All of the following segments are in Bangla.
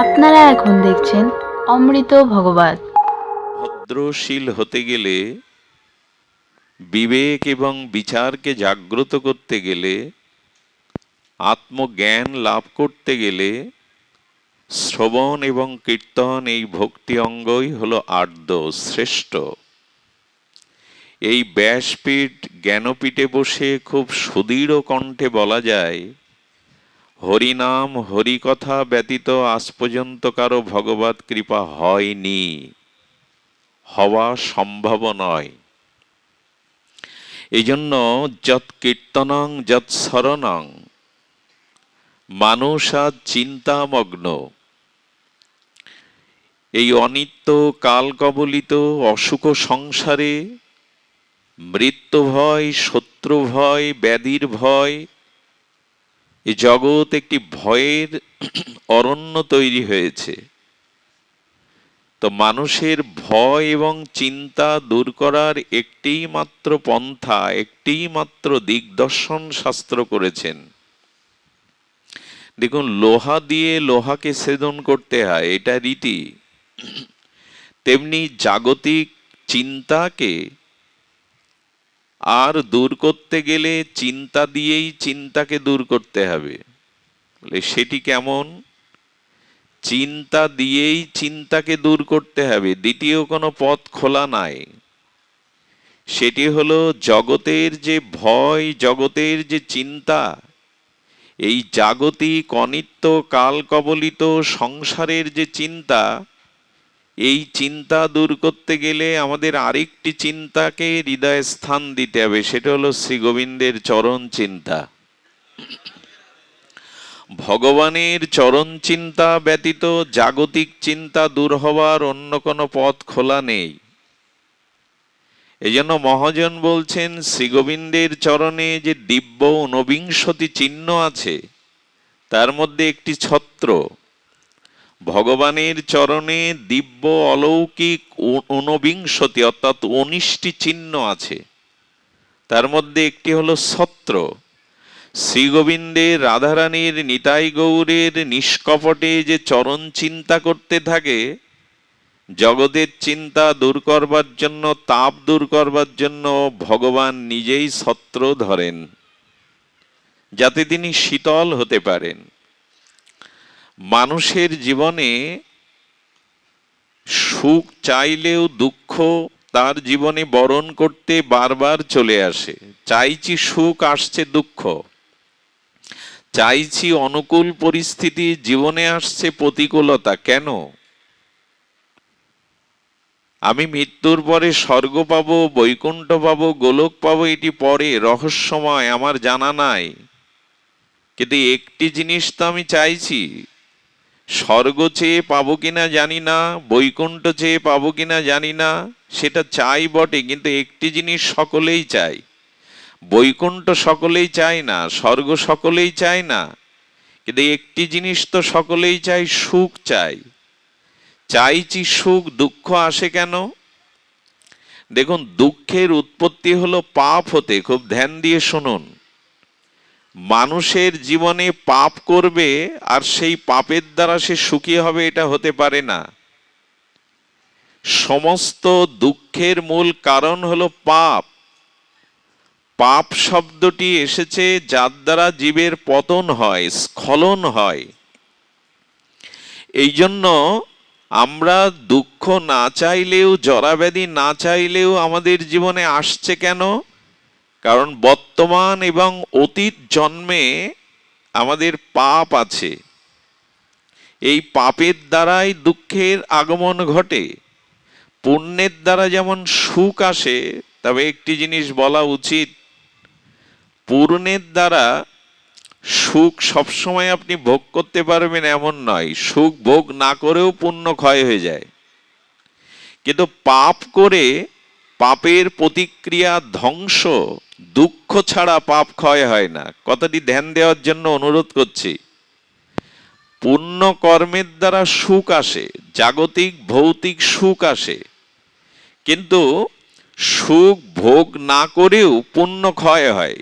আপনারা এখন দেখছেন অমৃত ভগবত। ভদ্রশীল হতে গেলে, বিবেক এবং বিচারকে জাগ্রত করতে গেলে, আত্মজ্ঞান লাভ করতে গেলে, শ্রবণ এবং কীর্তন এই ভক্তি অঙ্গই হলো আর্দ্য শ্রেষ্ঠ। এই ব্যাসপীঠ জ্ঞানপীঠে বসে খুব সুদৃঢ় কণ্ঠে বলা যায় হরিনাম হরিকথা ব্যতীত আজ পর্যন্ত কারও ভগবত কৃপা হয়নি। হওয়া সম্ভব নয়। এই জন্য যৎ কীর্তনং, যৎ স্মরণং, মানুষ আজ চিন্তামগ্ন। এই অনিত্য কাল কবলিত অসুখ সংসারে মৃত্যু ভয় শত্রু ভয় ব্যাধির ভয় এই জগৎ একটি ভয়ের অরণ্য তৈরি হয়েছে। তো মানুষের ভয় এবং চিন্তা দূর করার একটি মাত্র পন্থা একটি মাত্র দিগদর্শন শাস্ত্র করেছেন। দেখুন, লোহা দিয়ে লোহাকে সেদন করতে হয়, এটা রীতি। তেমনি জাগতিক চিন্তাকে আর দূর করতে গেলে চিন্তা দিয়েই চিন্তাকে দূর করতে হবে। বলে, সেটি কেমন? চিন্তা দিয়েই চিন্তাকে দূর করতে হবে। দ্বিতীয় কোনো পথ খোলা নাই। সেটি হলো জগতের যে ভয়, জগতের যে চিন্তা, এই জাগতিক অনিত্য কাল কবলিত সংসারের যে চিন্তা এই চিন্তা দূর করতে গেলে আমাদের আরেকটি চিন্তাকে হৃদয়ে স্থান দিতে হবে, সেটা হলো শ্রী গোবিন্দের চরণ চিন্তা। ভগবানের চরণ চিন্তা ব্যতীত জাগতিক চিন্তা দূর হওয়ার অন্য কোনো পথ খোলা নেই। এই জন্য মহাজন বলছেন শ্রীগোবিন্দের চরণে যে দিব্য ঊনবিংশতি চিহ্ন আছে, তার মধ্যে একটি ছত্র। ভগবানের চরণে দিব্য অলৌকিক ঊনবিংশতি অর্থাৎ উনিশটি চিহ্ন আছে। তার মধ্যে একটি হলো ছত্র শ্রীগোবিন্দের রাধারানীর নিতাই গৌরের নিষ্কপটে যে চরণ চিন্তা করতে থাকে, জগতের চিন্তা দূর করবার জন্য, তাপ দূর করবার জন্য ভগবান নিজেই ছত্র ধরেন, যাতে তিনি শীতল হতে পারেন। মানুষের জীবনে সুখ চাইলেও দুঃখ তার জীবনে বরণ করতে বারবার চলে আসে। চাইছি সুখ, আসছে দুঃখ। চাইছি অনুকূল পরিস্থিতি, জীবনে আসছে প্রতিকূলতা। কেন? আমি মৃত্যুর পরে স্বর্গ পাবো, বৈকুণ্ঠ পাবো, গোলক পাবো, এটি পরে, রহস্যময়, আমার জানা নাই। কিন্তু একটি জিনিস তো আমি চাইছি স্বর্গ চেয়ে পাবো কিনা জানি না, বৈকুণ্ঠ চেয়ে পাবো কিনা জানি না, সেটা চাই বটে, কিন্তু একটি জিনিস সকলেই চাই বৈকুণ্ঠ সকলেই চায় না, স্বর্গ সকলেই চায় না, কিন্তু একটি জিনিস তো সকলেই চাই সুখ চাই। চাইছি সুখ, দুঃখ আসে কেন? দেখুন, দুঃখের উৎপত্তি হলো পাপ হতে, খুব ধ্যান দিয়ে শুনুন। মানুষের জীবনে পাপ করবে আর সেই পাপের দ্বারা সে সুখী হবে, এটা হতে পারে না। সমস্ত দুঃখের মূল কারণ হলো পাপ। পাপ শব্দটি এসেছে যার দ্বারা জীবের পতন হয়, স্খলন হয়। এই জন্য আমরা দুঃখ না চাইলেও, জরাব্যাধি না চাইলেও আমাদের জীবনে আসছে কেন? কারণ বর্তমান এবং অতীত জন্মে আমাদের পাপ আছে। এই পাপের দ্বারাই দুঃখের আগমন ঘটে। পুণ্যের দ্বারা যেমন সুখ আসে, তবে একটি জিনিস বলা উচিত পূর্ণের দ্বারা সুখ সবসময় আপনি ভোগ করতে পারবেন এমন নয়, সুখ ভোগ না করেও পুণ্য ক্ষয় হয়ে যায়। কিন্তু পাপ করে পাপের প্রতিক্রিয়া ধ্বংস দুঃখ ছাড়া পাপ ক্ষয় হয় না। কথাটি ধ্যান দেওয়ার জন্য অনুরোধ করছি। পুণ্য কর্মের দ্বারা সুখ আসে, জাগতিক ভৌতিক সুখ আসে। কিন্তু সুখ ভোগ না করেও পুণ্য ক্ষয় হয়।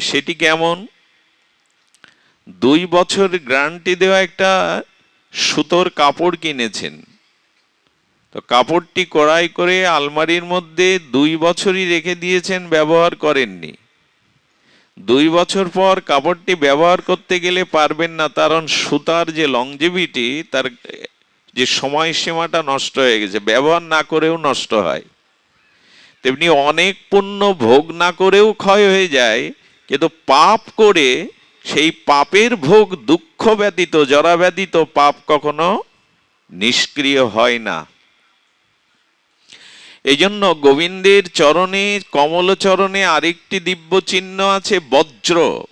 সেটি কেমন? দুই বছর গ্যারান্টি দেওয়া একটা সুতোর কাপড় কিনেছেন। তো কাপড়টি কড়াই করে আলমারির মধ্যে দুই বছরই রেখে দিয়েছেন, ব্যবহার করেননি। দুই বছর পর কাপড়টি ব্যবহার করতে গেলে পারবেন না, কারণ সুতার যে লংজিভিটি তার যে সময়সীমাটা নষ্ট হয়ে গেছে, ব্যবহার না করেও নষ্ট হয়। তেমনি অনেক পুণ্য ভোগ না করেও ক্ষয় হয়ে যায়, কিন্তু পাপ করে সেই পাপের ভোগ দুঃখ ব্যতীত জরা ব্যতীত পাপ কখনো নিষ্ক্রিয় হয় না। এই জন্য গোবিন্দের চরণে, কমল চরণে আরেকটি দিব্য চিহ্ন আছে, বজ্র।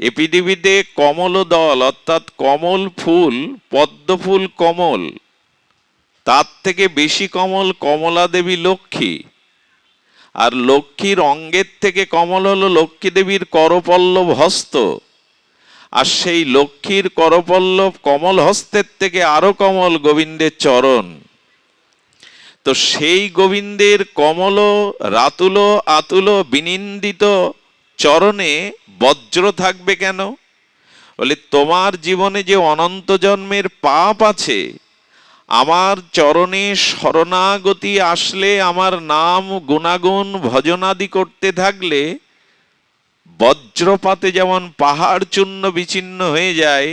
এ পৃথিবীতে কমল দল, অর্থাৎ কমল ফুল, পদ্ম ফুল কমল। তার থেকে বেশি কমল কমলা দেবী লক্ষ্মী। আর লক্ষ্মীর অঙ্গের থেকে কমল হলো লক্ষ্মী দেবীর করপল্লব হস্ত। আর সেই লক্ষ্মীর করপল্লব কমল হস্তের থেকে আরও কমল গোবিন্দের চরণ। তো সেই গোবিন্দের কমল, রাতুল, আতুল, বিনিন্দিত চরণে বজ্র থাকবে কেন? বলে, তোমার জীবনে যে অনন্ত জন্মের পাপ আছে, আমার চরণে শরণাগতি আসলে আমার নাম গুণাগুণ ভজনাদি করতে থাকলে বজ্রপাতে যেমন পাহাড় চূর্ণ বিচ্ছিন্ন হয়ে যায়,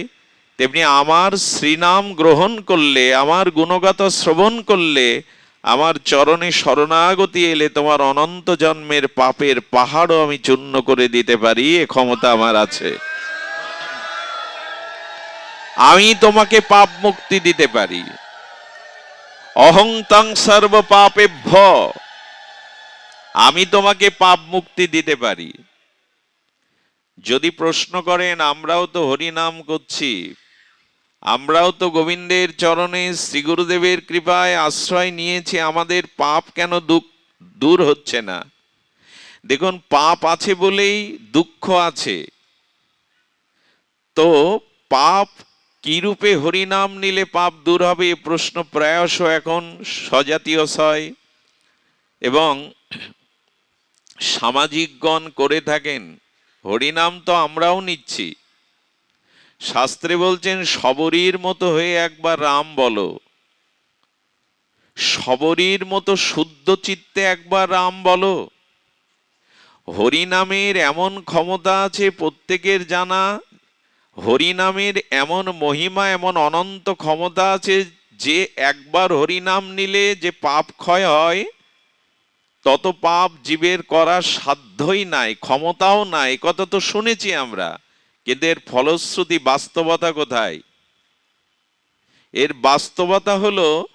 তেমনি আমার শ্রীনাম গ্রহণ করলে, আমার গুণগত শ্রবণ করলে আমার চরণে শরণাগতি এলে তোমার অনন্ত জন্মের পাপের পাহাড়ও আমি চূর্ণ করে দিতে পারি, এ ক্ষমতা আমার আছে। আমি তোমাকে পাপ মুক্তি দিতে পারি। অহংতাং সর্ব পাপে ভ আমি তোমাকে পাপ মুক্তি দিতে পারি। যদি প্রশ্ন করেন, আমরাও তো হরিনাম করছি। আমরাও তো গোবিন্দের চরণে শ্রী গুরুদেবের কৃপায় আশ্রয় নিয়েছি, আমাদের পাপ কেন দুঃখ দূর হচ্ছে না? দেখুন, পাপ আছে বলেই দুঃখ আছে। তো পাপ কি রূপে হরিনাম নিলে পাপ দূর হবে, এ প্রশ্ন প্রায়শ এখন সজাতীয় ছয় এবং সামাজিকগণ করে থাকেন, হরিনাম তো আমরাও নিচ্ছি। শাস্ত্রে বলছেন সবরীর মতো হয়ে একবার রাম বলো। সবরীর মতো শুদ্ধ চিত্তে একবার রাম বলো। হরিনামের এমন ক্ষমতা আছে প্রত্যেকের জানা। হরিনামের এমন মহিমা, এমন অনন্ত ক্ষমতা আছে যে একবার হরিনাম নিলে যে পাপ ক্ষয় হয়, তত পাপ জীবের করার সাধ্যই নাই, ক্ষমতাও নাই। কত তো শুনেছি আমরা। এর ফলশ্রুতি বাস্তবতা কোথায়? এর বাস্তবতা হলো,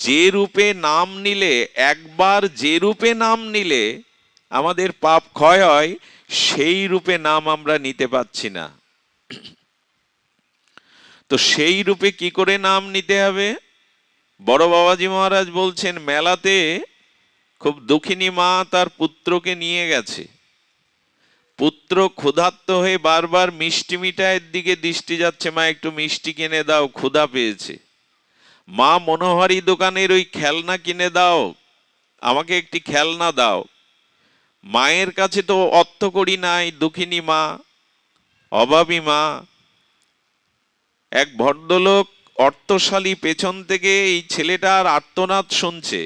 যে রূপে নাম নিলে, একবার যে রূপে নাম নিলে আমাদের পাপ ক্ষয় হয়, সেই রূপে নাম আমরা নিতে পাচ্ছি না। তো সেই রূপে কি করে নাম নিতে হবে? বড় বাবাজি মহারাজ বলছেন, মেলাতে খুব দুঃখিনী মা তার পুত্রকে নিয়ে গেছে। পুত্র ক্ষুধার্ত হয়ে বারবার মিষ্টি মিঠাইয়ের দিকে দৃষ্টি যাচ্ছে, মা, একটু মিষ্টি কিনে দাও, ক্ষুধা পেয়েছে। মা, মনোহারি দোকানের ওই খেলনা কিনে দাও, আমাকে একটি খেলনা দাও। মায়ের কাছে তো অর্থ করি নাই, দুঃখিনী মা, অভাবী মা। এক ভদ্রলোক অর্থশালী পেছন থেকে এই ছেলেটার আর্তনাদ শুনছে।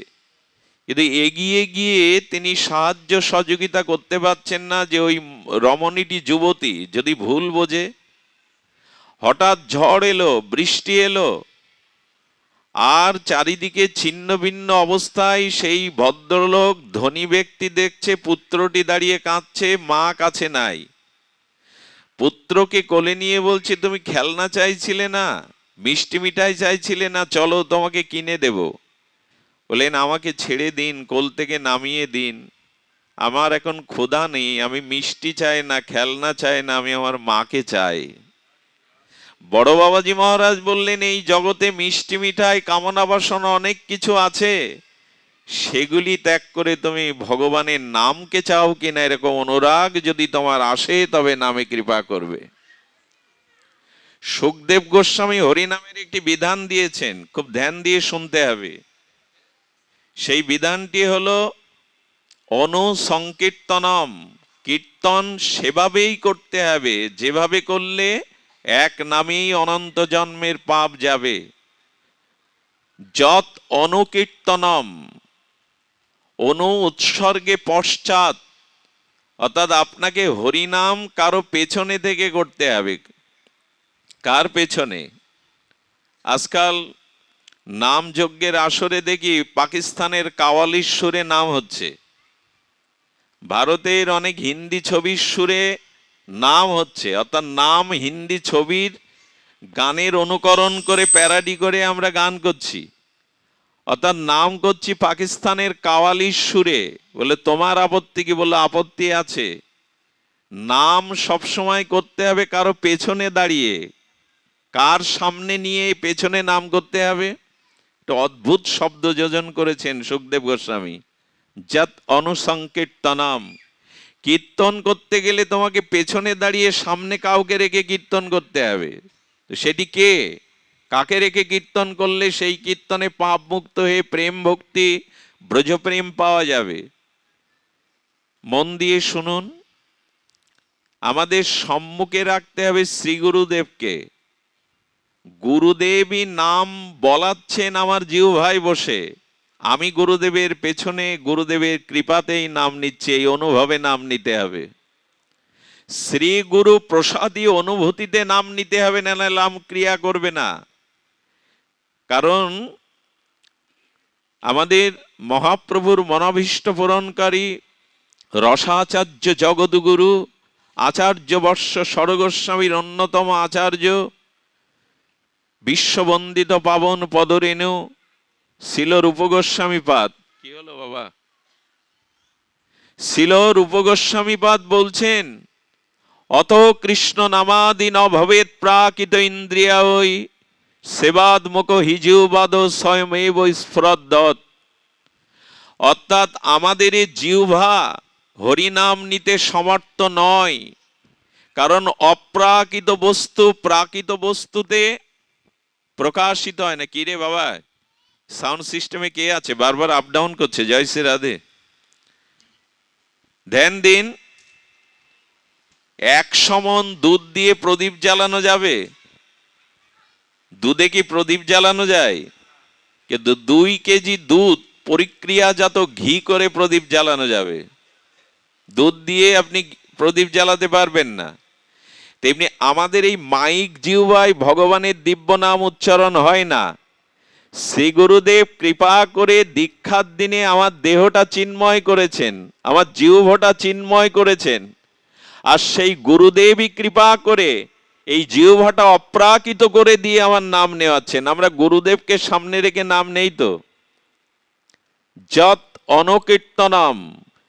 কিন্তু এগিয়ে গিয়ে তিনি সাহায্য সহযোগিতা করতে পারছেন না যে ওই রমণীটি যুবতী, যদি ভুল বোঝে? হঠাৎ ঝড় এলো, বৃষ্টি এলো, আর চারিদিকে ছিন্ন ভিন্ন অবস্থায় সেই ভদ্রলোক ধনী ব্যক্তি দেখছে, পুত্রটি দাঁড়িয়ে কাঁদছে, মা কাছে নাই। পুত্রকে কোলে নিয়ে বলছে, তুমি খেলনা চাইছিলে না, মিষ্টি মিঠাই চাইছিলে না, চলো তোমাকে কিনে দেব। বলেন, আমাকে ছেড়ে দিন, কোল থেকে নামিয়ে দিন। আমার এখন ক্ষুধা নেই, আমি মিষ্টি চাই না, খেলনা চাই না, আমি আমার মাকে চাই। বড় বাবাজি মহারাজ বললেন, এই জগতে মিষ্টি মিঠাই, কামনা বাসনা অনেক কিছু আছে। সেগুলি ত্যাগ করে তুমি ভগবানের নামকে চাও কিনা এরকম অনুরাগ যদি তোমার আসে, তবে নামে কৃপা করবে। সুখদেব গোস্বামী হরিনামের একটি বিধান দিয়েছেন, খুব ধ্যান দিয়ে শুনতে হবে। সেই বিধানটি হলো অনুসংকীর্তনম। কীর্তন সেভাবেই করতে হবে। যেভাবে করলে এক নামেই অনন্ত জন্মের পাপ যাবে। যত অনুকীর্তনম। অনু উৎসর্গে পশ্চাৎ। অর্থাৎ আপনাকে হরিনাম কারও পেছনে থেকে করতে হবে। কার পেছনে? আজকাল নাম যজ্ঞের আসরে দেখি পাকিস্তানের কাওয়ালির সুরে নাম হচ্ছে। ভারতের অনেক হিন্দি ছবির সুরে নাম হচ্ছে, অর্থাৎ নাম হিন্দি ছবির গানের অনুকরণ করে প্যারাডি করে আমরা গান করছি। অর্থাৎ নাম করছি পাকিস্তানের কাওয়ালির সুরে, বলে তোমার আপত্তি কি, বলে আপত্তি আছে। নাম সবসময় করতে হবে কারও পেছনে দাঁড়িয়ে। কার সামনে নিয়ে পেছনে নাম করতে হবে? একটা অদ্ভুত শব্দ যোজন করেছেন সুখদেব গোস্বামী। যত অনুসংকীর্তনাম। কীর্তন করতে গেলে তোমাকে পেছনে দাঁড়িয়ে সামনে কাউকে রেখে কীর্তন করতে হবে। তো সেটি কে? কাকে রেখে কীর্তন করলে সেই কীর্তনে পাপ মুক্ত হয়ে প্রেম ভক্তি, ব্রজপ্রেম পাওয়া যাবে? মন দিয়ে শুনুন। আমাদের সম্মুখে রাখতে হবে শ্রী গুরুদেবকে। গুরুদেবই নাম বলাচ্ছেন আমার জিউ ভাই বসে। আমি গুরুদেবের পেছনে গুরুদেবের কৃপাতেই নাম নিচ্ছি, এই অনুভবে নাম নিতে হবে। শ্রী গুরু প্রসাদী অনুভূতিতে নাম নিতে হবে না নাম ক্রিয়া করবে না। কারণ আমাদের মহাপ্রভুর মনাভীষ্ট পূরণকারী রসাচার্য জগদ্গুরু আচার্য বর্ষ সরগোস্বামীর অন্যতম আচার্য, বিশ্ববন্দিত পাবন পদরেণু শিল রূপগোস্বামী পাদ কি হলো বাবা? শিল রূপগোস্বামী পাদ বলছেন, অত কৃষ্ণ নামাদি ন প্রাকৃত ইন্দ্রিয়া ওই সেবাদমুখ হিজুবাদ স্বয়মেব স্ফুরদ্দত। অর্থাৎ আমাদের জিহ্বা হরিনাম নিতে সমর্থ নয়। কারণ অপ্রাকৃত বস্তু প্রাকৃত বস্তুতে প্রকাশিত হয় না। কি রে বাবা? সাউন্ড সিস্টেমে কে আছে? বারবার আপ ডাউন করছে। জয় শ্রী রাধে। ধ্যান দিন, এক সমন দুধ দিয়ে প্রদীপ জ্বালানো যাবে। দুধে কি প্রদীপ জ্বালানো যায়? কিন্তু দুই কেজি দুধ পরিক্রিয়াজাত ঘি করে প্রদীপ জ্বালানো যাবে। দুধ দিয়ে আপনি প্রদীপ জ্বালাতে পারবেন না। তেমনি আমাদের এই মাইক জিউবাই ভগবানের দিব্য নাম উচ্চারণ হয় না। শ্রী গুরুদেব কৃপা করে দীক্ষার দিনে আমার দেহটা চিন্ময় করেছেন, আমার জিহ্বটা চিন্ময় করেছেন। আর সেই গুরুদেবই কৃপা করে এই জিহ্বাটা অপ্রাকৃত করে দিয়ে আমার নাম নেওয়াচ্ছেন। আমরা গুরুদেবকে সামনে রেখে নাম নেই তো? যত অনকীর্তনম,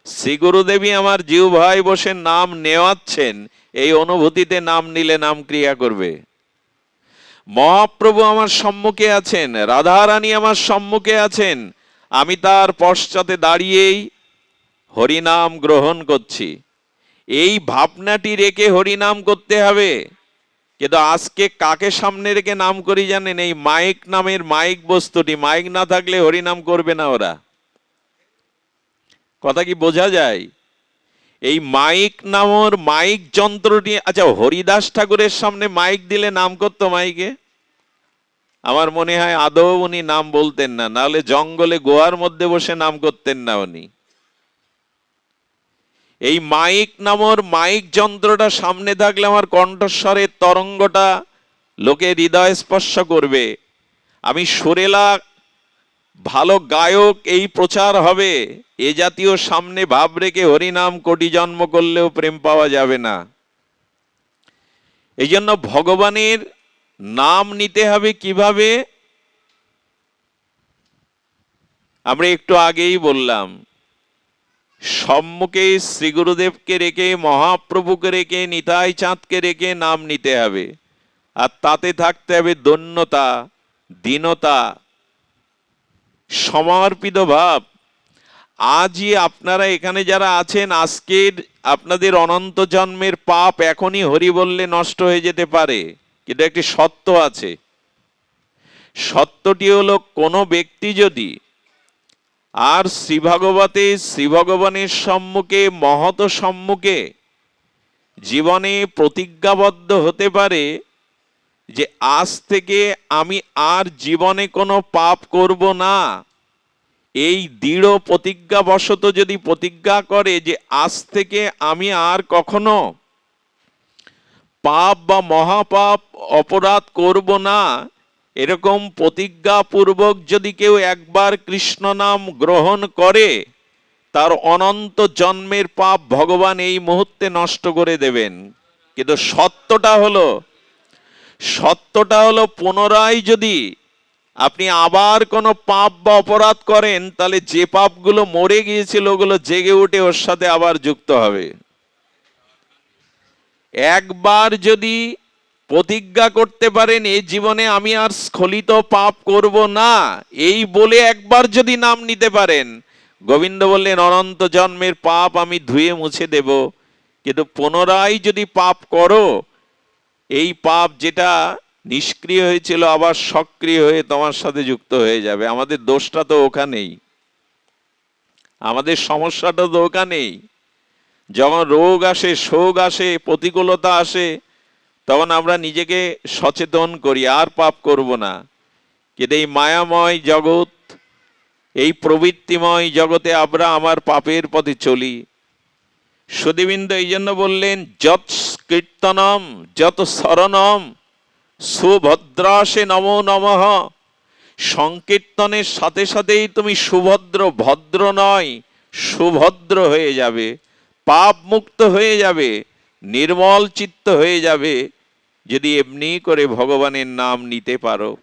শ্রী গুরুদেবী আমার ভাই বসে নাম নেওয়াচ্ছেন, এই অনুভূতিতে নাম নিলে নাম ক্রিয়া করবে। মহাপ্রভু আমার সম্মুখে আছেন, রাধারানী আমার সম্মুখে আছেন, আমি তার পশ্চাতে দাঁড়িয়েই হরিনাম গ্রহণ করছি। এই ভাবনাটি রেখে হরিনাম করতে হবে। কিন্তু আজকে কাকে সামনে রেখে নাম করি জানেন? এই মাইক নামের মাইক বস্তুটি, মাইক না থাকলে হরিনাম করবে না ওরা। কথা কি বোঝা যায়? এই মাইক নামর মাইক যন্ত্রটি আচ্ছা হরিদাস ঠাকুরের সামনে মাইক দিলে নাম করতো মাইকে? আমার মনে হয় আদৌ উনি নাম বলতেন না, নাহলে জঙ্গলে গোয়ার মধ্যে বসে নাম করতেন না উনি। এই মাইক নামর মাইক যন্ত্রটা সামনে থাকলে আমার কণ্ঠস্বরের তরঙ্গটা লোকে হৃদয় স্পর্শ করবে। আমি সুরেলা ভালো গায়ক, এই প্রচার হবে। এ জাতীয় সামনে ভাব রেখে হরিনাম কোটি জন্ম করলেও প্রেম পাওয়া যাবে না। এই জন্য ভগবানের নাম নিতে হবে কীভাবে? আমরা একটু আগেই বললাম, সম্মুখে শ্রী গুরুদেবকে রেখে, মহাপ্রভুকে রেখে, নিতাই চাঁদকে রেখে নাম নিতে হবে। আর তাতে থাকতে হবে দন্যতা, দীনতা, সমর্পিত ভাব। আজই আপনারা এখানে যারা আছেন, আজকের আপনাদের অনন্ত জন্মের পাপ এখনই হরি বললে নষ্ট হয়ে যেতে পারে। কিন্তু একটি সত্য আছে। সত্যটি হলো, কোনো ব্যক্তি যদি আর শ্রীভগবতে, শ্রীভগবানের সম্মুখে মহত সম্মুখে জীবনে প্রতিজ্ঞাবদ্ধ হতে পারে যে, আজ থেকে আমি আর জীবনে কোনো পাপ করব না। এই দৃঢ় প্রতিজ্ঞাবশত যদি প্রতিজ্ঞা করে যে আজ থেকে আমি আর কখনো পাপ বা মহাপাপ অপরাধ করব না, এরকম প্রতিজ্ঞাপূর্বক যদি কেউ একবার কৃষ্ণ নাম গ্রহণ করে, তার অনন্ত জন্মের পাপ ভগবান এই মুহূর্তে নষ্ট করে দেবেন। কিন্তু সত্যটা হলো সত্যটা হলো পুনরায় যদি আপনি আবার কোনো পাপ বা অপরাধ করেন, তাহলে যে পাপগুলো মরে গিয়েছিল, ওগুলো জেগে উঠে ওর সাথে আবার যুক্ত হবে। একবার যদি প্রতিজ্ঞা করতে পারেন এই জীবনে আমি আর স্খলিত পাপ করব না, এই বলে একবার যদি নাম নিতে পারেন। গোবিন্দ বললেন, অনন্ত জন্মের পাপ আমি ধুয়ে মুছে দেব, কিন্তু পুনরায় যদি পাপ করো, এই পাপ যেটা নিষ্ক্রিয় হয়েছিল, আবার সক্রিয় হয়ে তোমার সাথে যুক্ত হয়ে যাবে। আমাদের দোষটা তো ওখানেই। আমাদের সমস্যাটা তো ওখানেই। যখন রোগ আসে, শোক আসে, প্রতিকূলতা আসে, তখন আমরা নিজেকে সচেতন করি, আর পাপ করব না। কিন্তু এই মায়াময় জগৎ, এই প্রবৃত্তিময় জগতে আমরা আমার পাপের পথে চলি। সুদীবিন্দ এই জন্য বললেন যত কীর্তনম যত শরণম সুভদ্রাসে নমো নমঃ। সংকীর্তনের সাথে সাথেই তুমি সুভদ্র, ভদ্র নয়, সুভদ্র হয়ে যাবে পাপ মুক্ত হয়ে যাবে, নির্মল চিত্ত হয়ে যাবে। যদি এমনি করে ভগবানের নাম নিতে পারো।